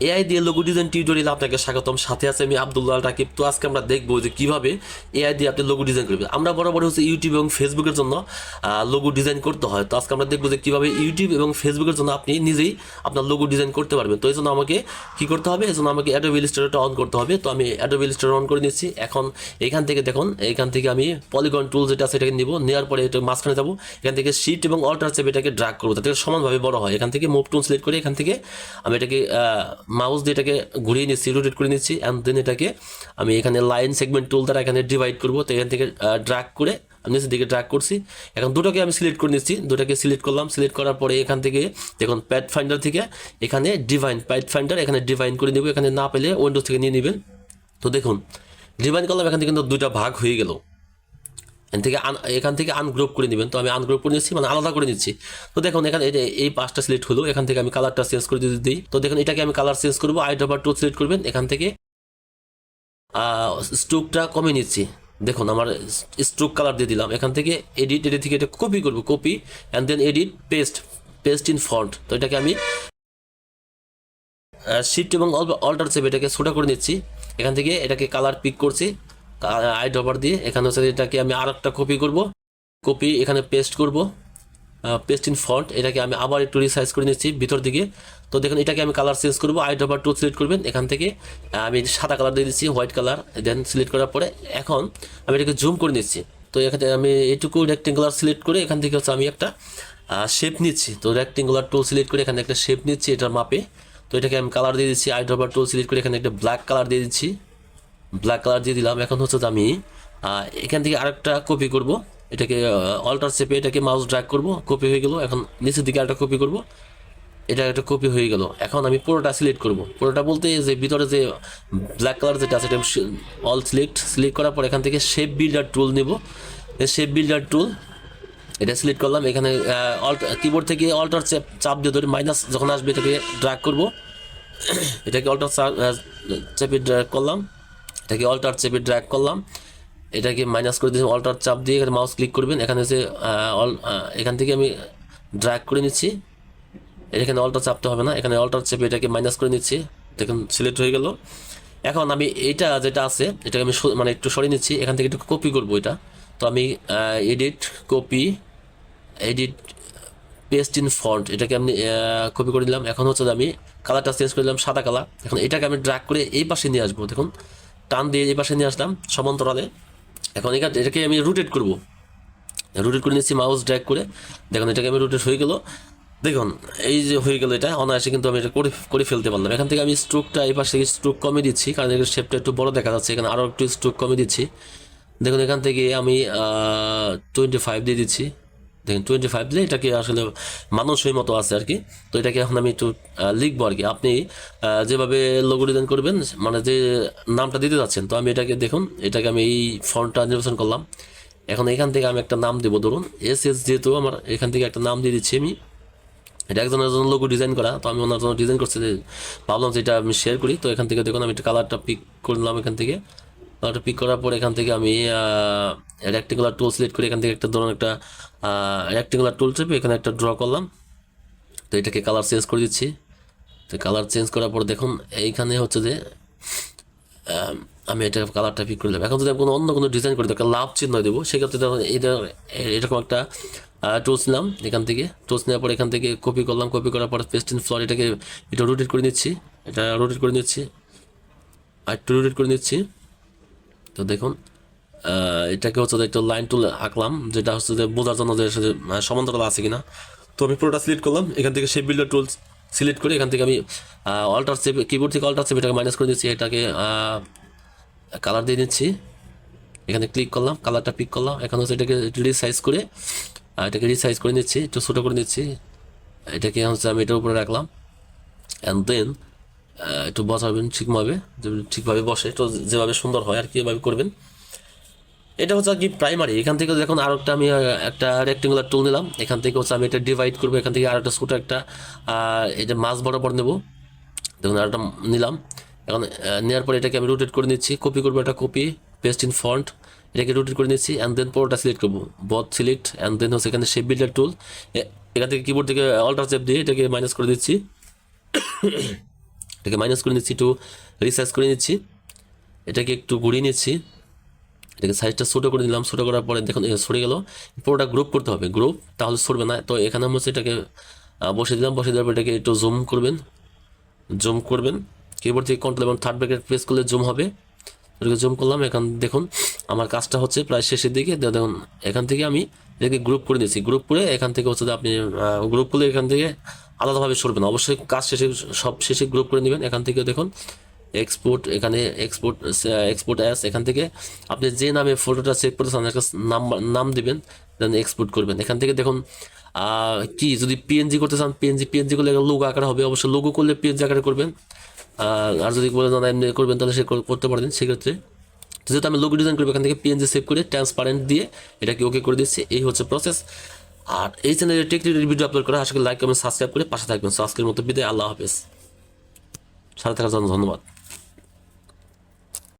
AI দিয়ে logo design tutorial আপনাকে স্বাগতম। সাথে আছে আমি আব্দুল্লাহ রাকিব। তো আজকে আমরা দেখব যে কীভাবে এআই দিয়ে আপনি লোগো ডিজাইন করবেন। আমরা বরাবর হচ্ছে ইউটিউব এবং ফেসবুকের জন্য লোগো ডিজাইন করতে হয়। তো আজকে আমরা দেখব যে কীভাবে ইউটিউব এবং ফেসবুকের জন্য আপনি নিজেই আপনার লোগো ডিজাইন করতে পারবেন। তো এই জন্য আমাকে কী করতে হবে? এই জন্য আমাকে অ্যাডোবি ইলিস্ট্রেটরটা অন করতে হবে। তো আমি অ্যাডোবি ইলিস্ট্রেটর অন করে নিচ্ছি। এখন এখান থেকে দেখুন, এখান থেকে আমি পলিগন টুল যেটা আছে এটাকে নিব। নেওয়ার পরে এটা মাঝখানে যাব। এখান থেকে শিট এবং অল্টার চেপে এটাকে ড্রাগ করব। তাতে সমানভাবে বড় হয়। এখান থেকে মুভ টুল সিলেক্ট করে এখান থেকে আমি এটাকে মাউস দিয়ে এটাকে ঘুরিয়ে নিচ্ছি রোটেট করে নিচ্ছি অ্যান্ড দেন এটাকে আমি এখানে লাইন সেগমেন্ট টুল দ্বারা এখানে ডিভাইড করব। তো এখান থেকে ড্রাগ করে আমি নিচের দিকে ড্রাগ করছি। এখন দুটোকে আমি সিলেক্ট করে নিচ্ছি। দুটোকে সিলেক্ট করলাম। সিলেক্ট করার পরে এখান থেকে দেখুন প্যাড ফাইন্ডার থেকে এখানে ডিভাইন প্যাড ফাইন্ডার এখানে ডিভাইন করে নেব। এখানে না পেলে উইন্ডোজ থেকে নিয়ে নেবেন। তো দেখুন ডিভাইন করলাম, এখান থেকে কিন্তু দুইটা ভাগ হয়ে গেল। এখান থেকে এখান থেকে আনগ্রুপ করে নেবেন। তো আমি আনগ্রুপ করে নিচ্ছি মানে আলাদা করে নিচ্ছি। তো দেখুন, এখানে এই এই পাঁচটা সিলেক্ট হলো, এখান থেকে আমি কালারটা চেঞ্জ করে দিতে দিই, তো দেখুন, এটাকে আমি কালার চেঞ্জ করব আই ড্রপার টু সিলেক্ট করবেন, এখান থেকে স্ট্রোকটা কমে নিচ্ছি। দেখুন, আমার স্ট্রোক কালার দিয়ে দিলাম। এখান থেকে এডিট এডিট থেকে এটা কপি করব copy and then edit paste paste in font তো এটাকে আমি শিফট এবং অল্টার চেপে এটাকে ছোটা করে নিচ্ছি। এখান থেকে এটাকে কালার পিক করছি। আই ড্রপার দিয়ে এখানে হচ্ছে এটাকে আমি আর একটা কপি করব। কপি এখানে পেস্ট করব। পেস্ট ইন ফন্ট এটাকে আমি আবার একটু রিসাইজ করে নিচ্ছি ভিতর দিকে। তো দেখুন, এটাকে আমি কালার চেঞ্জ করব। আই ড্রপার টু সিলেক্ট করবেন। এখান থেকে আমি সাদা কালার দিয়ে দিচ্ছি হোয়াইট কালার দেন সিলেক্ট করার পরে এখন আমি এটাকে জুম করে নিচ্ছি। তো এখানে আমি এইটুকু রেক্টেঙ্গুলার সিলেক্ট করে এখান থেকে হচ্ছে আমি একটা শেপ নিচ্ছি। তো রেক্টেঙ্গুলার টুল সিলেক্ট করে এখানে একটা শেপ নিচ্ছি এটার মাপে। তো এটাকে আমি কালার দিয়ে দিচ্ছি আই ড্রপার টুল সিলেক্ট করে এখানে একটা ব্ল্যাক কালার দিয়ে দিচ্ছি। ব্ল্যাক কালার দিয়ে দিলাম। এখন হচ্ছে যে আমি এখান থেকে আরেকটা কপি করব। এটাকে অল্টার চেপে এটাকে মাউস ড্র্যাগ করব। কপি হয়ে গেল। এখন নিচের দিকে আরেকটা কপি করব। এটা একটা কপি হয়ে গেল। এখন আমি পুরোটা সিলেক্ট করব। পুরোটা বলতে যে ভিতরে যে ব্ল্যাক কালার যেটা আছে, এটা অল সিলেক্ট সিলেক্ট করার পর এখান থেকে শেপ বিল্ডার টুল নেব। শেপ বিল্ডার টুল এটা সিলেক্ট করলাম। এখানে কিবোর্ড থেকে অল্টার চাপ চাপ দিয়ে ধরে মাইনাস যখন আসবে এটাকে ড্র্যাগ করব। এটাকে অল্টার চাপ চেপে ড্র্যাগ করলাম। এটাকে অল্টার চেপে ড্র্যাগ করলাম। এটাকে মাইনাস করে দিয়েছি অল্টার চাপ দিয়ে এখানে মাউস ক্লিক করবেন। এখানে হচ্ছে অল এখান থেকে আমি ড্র্যাগ করে নিচ্ছি। এখানে অল্টার চাপতে হবে না। এখানে অল্টার চেপে এটাকে মাইনাস করে নিচ্ছি। দেখুন সিলেক্ট হয়ে গেল। এখন আমি এইটা যেটা আছে, এটাকে আমি মানে একটু সরিয়ে নিচ্ছি। এখান থেকে একটু কপি করব এটা। তো আমি edit copy edit paste in font এটাকে আমি কপি করে দিলাম এখন হচ্ছে আমি কালারটা চেঞ্জ করে দিলাম সাদা কালার এখন এটাকে আমি ড্র্যাগ করে এই পাশে নিয়ে আসব। দেখুন টান দিয়ে এই পাশে নিয়ে আসলাম সমান্তরালে। এখন এখানে এটাকে আমি রুটেট করব। রুটেট করে নিচ্ছি মাউস ড্র্যাগ করে। দেখুন, এটাকে আমি রুটেট হয়ে গেল। দেখুন, এই যে হয়ে গেল এটা, অনায়াসে কিন্তু আমি এটা করে করে ফেলতে পারলাম। এখান থেকে আমি স্ট্রোকটা এই পাশে স্ট্রোক কমে দিচ্ছি, কারণ এখানে শেপটা একটু বড় দেখা যাচ্ছে। এখানে আরও একটু স্ট্রোক কমে দিচ্ছি। দেখুন, এখান থেকে আমি টোয়েন্টি ফাইভ দিয়ে দিচ্ছি। দেখেন টোয়েন্টি ফাইভ দিলে এটাকে আসলে মানুষই মতো আছে আর কি, তো এটাকে এখন আমি একটু লিখব আর কি। আপনি যেভাবে লোগো ডিজাইন করবেন মানে যে নামটা দিতে যাচ্ছেন, তো আমি এটাকে দেখুন, এটাকে আমি এই ফন্টটা নির্বাচন করলাম। এখন এখান থেকে আমি একটা নাম দেবো, ধরুন এস এস যেহেতু আমার এখান থেকে একটা নাম দিয়ে দিচ্ছি আমি, এটা একজনের জন্য লোগো ডিজাইন করা, তো আমি ওনার জন্য ডিজাইন করছি ভাবলাম যে এটা আমি শেয়ার করি, তো এখান থেকে দেখুন, আমি একটা কালারটা পিক করলাম এখান থেকে। কালারটা পিক করার পর এখান থেকে আমি রেক্টেঙ্গুলার টুল সিলেক্ট করে এখান থেকে একটা ধরুন একটা রেক্টেঙ্গুলার টুল চেপে এখানে একটা ড্র করলাম। তো এটাকে কালার চেঞ্জ করে দিচ্ছি। তো কালার চেঞ্জ করার পর দেখুন, এইখানে হচ্ছে যে আমি এটা কালারটা পিক করলাম এখন যদি আমি কোনো অন্য কোনো ডিজাইন করি তাকে লাভ চিহ্ন দেবো। সেক্ষেত্রে তখন এটা এরকম একটা টুলস নিলাম এখান থেকে। টুলস নেওয়ার পর এখান থেকে কপি করলাম। কপি করার পর পেস্ট ইন ফ্লোর এটাকে, এটা রোটেট করে নিচ্ছি। এটা রোটেট করে নিচ্ছি। আর একটু রোটেট করে নিচ্ছি। তো দেখুন এটাকে হচ্ছে একটু লাইন টুল আঁকলাম, যেটা হচ্ছে যে বোঝার জন্য যে সমান্তরাল আছে কিনা। তো আমি পুরোটা সিলেক্ট করলাম, এখান থেকে শেপ বিল্ডার টুল সিলেক্ট করে এখান থেকে আমি অল্টার চেপে কিবোর্ড থেকে অল্টার সেপ এটাকে মাইনাস করে দিচ্ছি, এটাকে কালার দিয়ে নিচ্ছি এখানে ক্লিক করলাম কালারটা পিক করলাম, এখন হচ্ছে এটাকে রিসাইজ করে এটাকে রিসাইজ করে নিচ্ছি, একটু ছোটো করে নিচ্ছি। এটাকে হচ্ছে আমি এটার উপরে রাখলাম। অ্যান্ড দেন একটু বসাবেন ঠিকভাবে ঠিকভাবে বসে, তো যেভাবে সুন্দর হয় আর কি, এভাবে করবেন। এটা হচ্ছে আর কি প্রাইমারি এখান থেকে যখন আর একটা আমি একটা রেক্টেঙ্গুলার টুল নিলাম, এখান থেকে হচ্ছে আমি এটা ডিভাইড করব, এখান থেকে আর একটা ছোটো একটা এটা মাছ বরাবর নেব। দেখুন আর একটা নিলাম। এখন নেওয়ার পরে এটাকে আমি রোটেট করে নিচ্ছি কপি করব একটা কপি পেস্ট ইন ফন্ট এটাকে রোটেট করে নিচ্ছি অ্যান্ড দেন পুরোটা সিলেক্ট করব। বথ সিলেক্ট অ্যান্ড দেন হচ্ছে এখানে শেপ বিল্ডার টুল এখান থেকে কিবোর্ড থেকে অল্টার চেপ দিয়ে এটাকে মাইনাস করে দিচ্ছি। এটাকে মাইনাস করে নিচ্ছি একটু রিসার্চ করে নিচ্ছি। এটাকে একটু ঘুরিয়ে নিচ্ছি। এটাকে সাইজটা ছোটো করে দিলাম। ছোটো করার পরে দেখুন সরে গেল। পুরোটা গ্রুপ করতে হবে। গ্রুপ তাহলে সরবে না। তো এখানে হচ্ছে এটাকে বসে দিলাম। বসে দেওয়ার পর এটাকে একটু জুম করবেন। জুম করবেন। কিবোর্ড থেকে কন্ট্রোল এবং থার্ড ব্রেকেট প্রেস করলে জুম হবে। এটাকে জুম করলাম। এখন দেখুন, আমার কাজটা হচ্ছে প্রায় শেষের দিকে। দেখুন, এখান থেকে আমি এটাকে গ্রুপ করে দিয়েছি। গ্রুপ করে এখান থেকে হচ্ছে আপনি গ্রুপ করলে এখান থেকে আলাদাভাবে সরবেন অবশ্যই কাজ শেষে সব শেষে গ্রুপ করে নেবেন। এখান থেকে দেখুন এক্সপোর্ট এখানে এক্সপোর্ট এক্সপোর্ট অ্যাস এখান থেকে আপনি যে নামে ফটোটা সেভ করতে চান একটা নাম দিবেন দেন এক্সপোর্ট করবেন। এখান থেকে দেখুন কি, যদি পিএনজি করতে চান পিএনজি পিএনজি করলে লোগো আকার হবে। অবশ্যই লোগো করলে পিএনজি আকারে করবেন। আর আর যদি বলে না এমনি করবেন, তাহলে সে করতে পারবেন সেক্ষেত্রে। যেহেতু আমি লোগো ডিজাইন করব, এখান থেকে পিএনজি সেভ করে ট্রান্সপারেন্ট দিয়ে এটাকে ওকে করে দিচ্ছি। এই হচ্ছে প্রসেস আর এই চ্যানেলে টেকনিক্যাল ভিডিও আপলোড করা, আশা করি লাইক কমেন্ট সাবস্ক্রাইব করে পাশে থাকবেন। সাবস্ক্রাইব মতো বিদায়, আল্লাহ হাফেজ। সাথে থাকার জন্য ধন্যবাদ।